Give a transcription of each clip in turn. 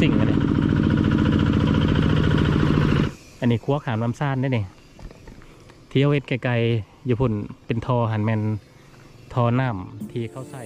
สิ่งอันนี้อันนี้คัวขามน้ำซ่านได้เนี่ยเที่ยวเวทไกลๆญี่ปุ่นเป็นทอหันแมนทอน้ำที่เข้าใส่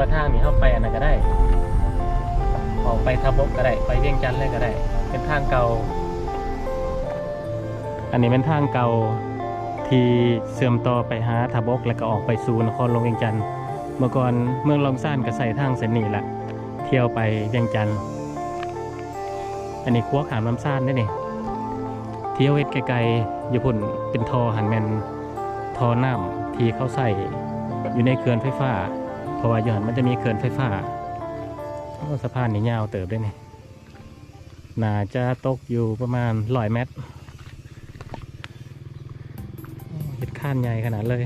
ว่าทางนี้เข้าไปอันนั้นก็ได้ออกไปทับบกก็ได้ ไปเวียงจันทร์เลยก็ได้ เป็นทางเก่า อันนี้เป็นทางเก่าที่เสื่อมต่อไปหาทับบกแล้วก็ออกไปสู่นครหลวงเวียงจันทร์เมื่อก่อนเมืองลองซ่านก็ใส่ทางเส้นนี้แหละเที่ยวไปเวียงจันทร์อันนี้คัวขามน้ำซ่านได้นี่เที่ยวเวทไกลๆอยู่พุ่นเป็นทอหันแมนทอน้ำที่เขาใส่อยู่ในเขื่อนไฟฟ้า เพราะว่าย้อนมันจะมีเขื่อนไฟฟ้าโอ้สะพานนี่ยาวเติบด้วยนี่น่าจะตกอยู่ประมาณร้อยเมตรเห็ดข้านใหญ่ขนาดเลย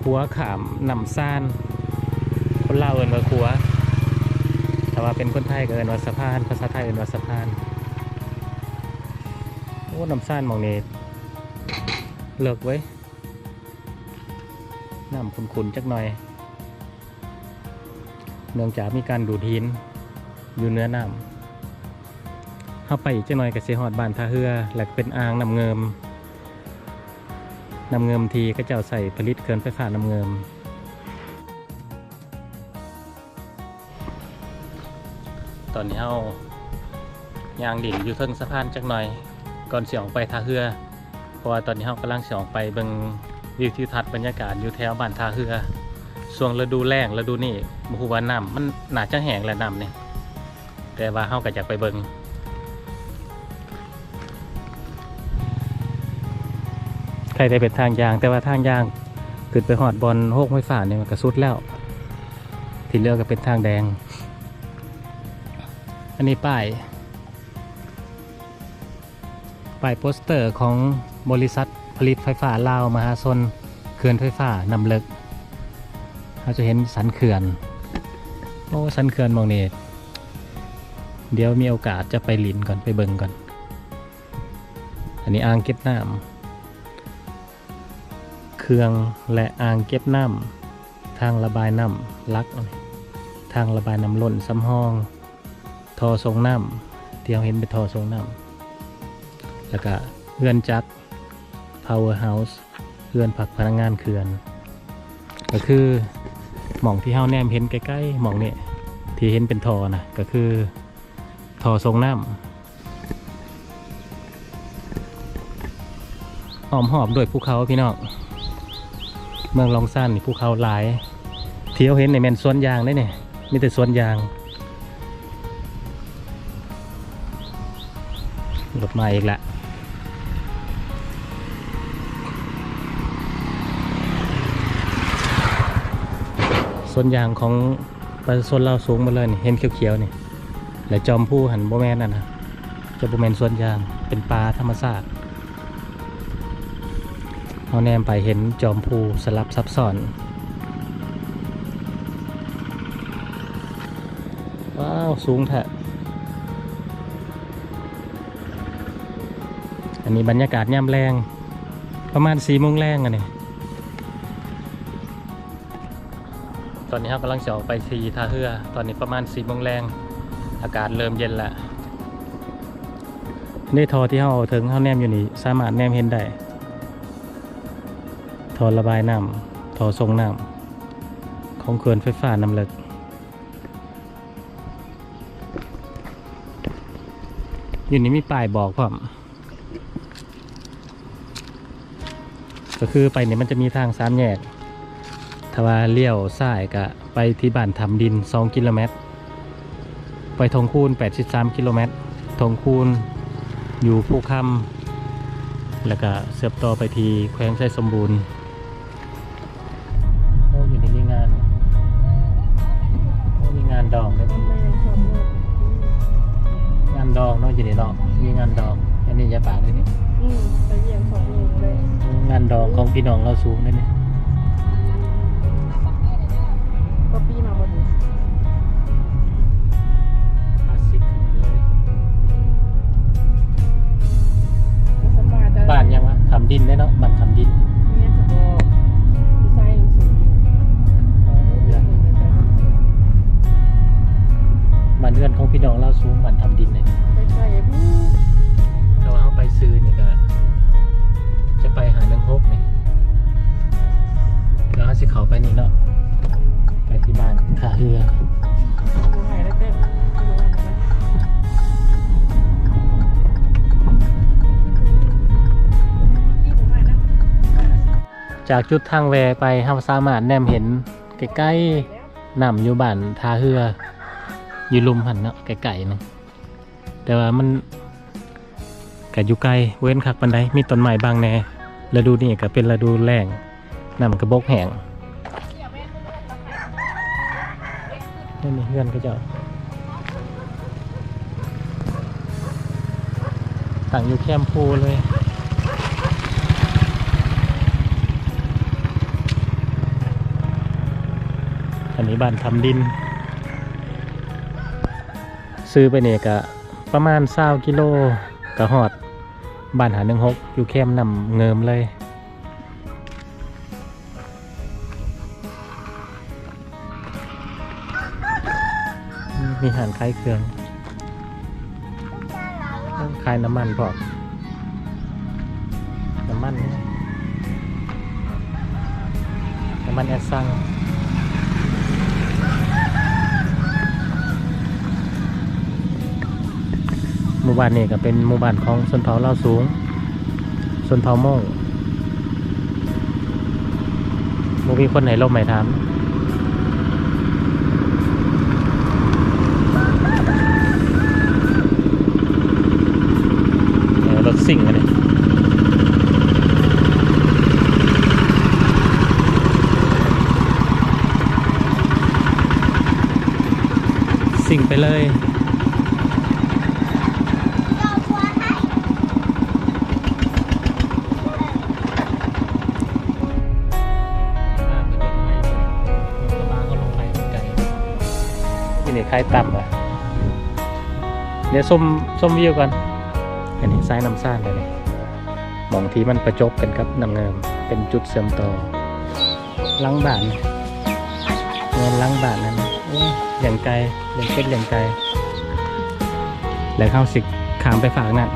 ขัวขามนำซ่าน คนเล่าเอินว่าขัว แต่ว่าเป็นคนไทยก็เอินว่าสะพาน ภาษาไทยเอินว่าสะพาน โอ้นำซ่านมองนี้เลิกไว้ น้ำขุนๆจักหน่อย เนื่องจากมีการดูดหิน อยู่เนื้อน้ำเข้าไปอีกจักหน่อยกับเสียหอดบานท่าเฮือและเป็นอ่างน้ำเงิมน้ำเงิมทีก็จ้าใส่ผลิตเขื่อนไฟฟ้าน้ำเงิมตอนนี้เฮายางดิ่นอยู่เทิงสะพานจักหน่อย ก่อนเสียงไปท่าเฮือ เพราะว่าตอนนี้เฮากำลังเสียงไปเบิง วิวทิวทัศน์บรรยากาศอยู่แถวบ้านท่าเรือช่วงฤดูแล้งฤดูนี่บ่ฮู้ว่าน้ำมันหนาจะแห้งแล้วน้ำนี่ยแต่ว่าเฮาก็อยากไปเบิงใครได้เป็นทางยาง แต่ว่าทางยางขึ้นไปหอดบอลโฮกไม้ฝ่าเนี่ยมันก็สุดแล้ว ที่เลือกก็เป็นทางแดง อันนี้ป้ายป้ายโปสเตอร์ของบริษัท ผลิตไฟฟ้าลาวมหาชนเขื่อนไฟฟ้านำเลิกเราจะเห็นสันเขื่อน โอ้สันเขื่อนมองนี่เดี๋ยวมีโอกาสจะไปหลินก่อนไปเบิงก่อน อันนี้อ่างเก็บน้ำเครื่องและอ่างเก็บน้ำทางระบายน้ำลัก ทางระบายน้ำล้นซ้ำห้องทอทรงน้ำที่เราเห็นเป็นทอทรงน้ำแล้วก็เรือนจักร power house เรือนผักพนักงานเขื่อน ก็คือหม่องที่เฮาแนมเห็นใกล้ๆหม่องนี่ที่เห็นเป็นทอนะก็คือทอทรงน้ำหอมหอบด้วยภูเขาพี่น้องเมืองลองซ่านภูเขาหลาย เที่เราเห็นในแมนสวนยางได้เนี่ยมีแต่สวนยางรถมาอีกละ วนยางของประชาชนเราสูงหมาเลยนี่เห็นเขียวๆนี่และจอมผู้หันโบแมนน่ะนะจะโบแมนส่วนยางเป็นปลาธรรมชาติเอาแนมไปเห็นจอมผู้สลับซับซ้อนว้าวสูงแท้อันนี้บรรยากาศย่ำแรง ประมาณสี่โมงแรงอันนี้ ตอนนี้ครับกำลังจะออกไปทีท่าเรือ ตอนนี้ประมาณสี่โมงแรง อากาศเริ่มเย็นแล้วนี่ทอที่เขาเอาถึงเขาแนมอยู่นี่ สามารถแนมเห็นได้ ทอระบายน้ำทอทรงน้ำของเขื่อนไฟฟ้าน้ำเลิกอยู่นี่มีป้ายบอกพร้อมก็คือไปเนี่ยมันจะมีทางสามแยก ถ้าว่าเลี้ยวซ้ายก็ไปที่บ้านทำดิน 2 กิโลเมตร ไปทงคูน 83 กิโลเมตร ทงคูนอยู่ภูคำแล้วก็เสือบต่อไปที่แขวงไส้สมบูรณ์โอ้อยู่ในนี่งานโอ้มีงานดองด้วยนี่งานดองเนาะอยู่ในเนาะมีงานดองอันนี้ยาป่าเลยนี่อืมไปเยี่ยมสองลุงเลยงานดองของพี่น้องเราสูงเลยนี่ำดินได้เนาะบันทำดิน จากจุดทางแวไปเราสามารถแนมเห็นใกล้ๆน้ำอยู่บ้านทาเรืออยู่ลุมหันเนาะไกลๆนึงแต่ว่ามันก็อยู่ไกลเว้นคักปันไดมีต้นไม้บางแน่ฤดูนี้ก็เป็นฤดูแล้งน้ำกระบกแห้งนี่นี่เพื่อนก็จ้าตั้งอยู่แคมพูเลย อันนี้บ้านทำดิน ซื้อไปเนี่ยกะประมาณเศร้ากิโลกะหอดบ้านหาหนึ่งหกอยู่แคมนำเงิมเลยมีหานคล้ายเครื่องคล้ายน้ำมันพอกน้ำมัน น้ำมันแอสซัง บ้านนี่ก็เป็นหมู่บ้านของชนเผ่าเล่าสูงชนเผ่าโม่งบ่มีคนไหนลบไหมถามรถสิ่งอันนี้สิ่งไปเลย นี่คล้ายต่ำอะเดี๋ยวส้มส้มวิวก่อนอันนี้ซ้ายน้ำซ่านเลยมองที่มันประจบกันครับน้ำเงินเป็นจุดเสื่อมต่อหลังบานเงินหลังบานนั้นอ้ยอย่างไกลเลี้ยงเป็ดอย่างไกลแล้วเข้าสิขามไปฝากนั่น